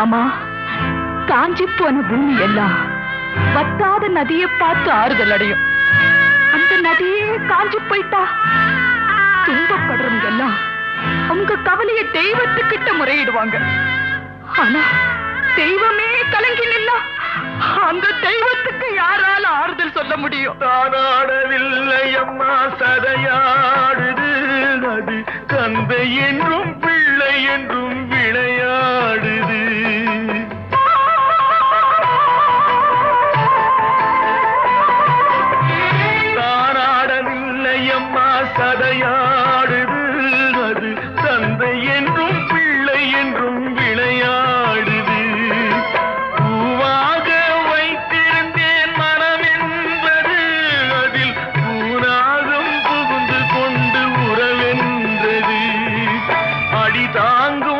ஆமா காஞ்சி போன பூமி எல்லாம் வத்தாத நதியை பார்த்து ஆறுதல் அடையும். அந்த நதியே காஞ்சி போயிட்டா? துன்பப்படுறவங்க எல்லாம் அவங்க கவலைய தெய்வத்துக்கிட்ட முறையிடுவாங்க. ஆனா தெய்வமே கலங்கி அந்த தெய்வத்துக்கு யாரால ஆறுதல் சொல்ல முடியும்? தானாடவில்லை அம்மா சதையாடுது நதி. தந்தை என்றும் பிள்ளை என்றும் இல்லையம்மா சதையாடுது. அது தந்தை என்றும் பிள்ளை என்றும் விளையாடுது. பூவாக வைத்திருந்தேன் மனம் என்பது அதில் பூராகம் புகுந்து கொண்டு உறவென்றது. அடி தாங்கும்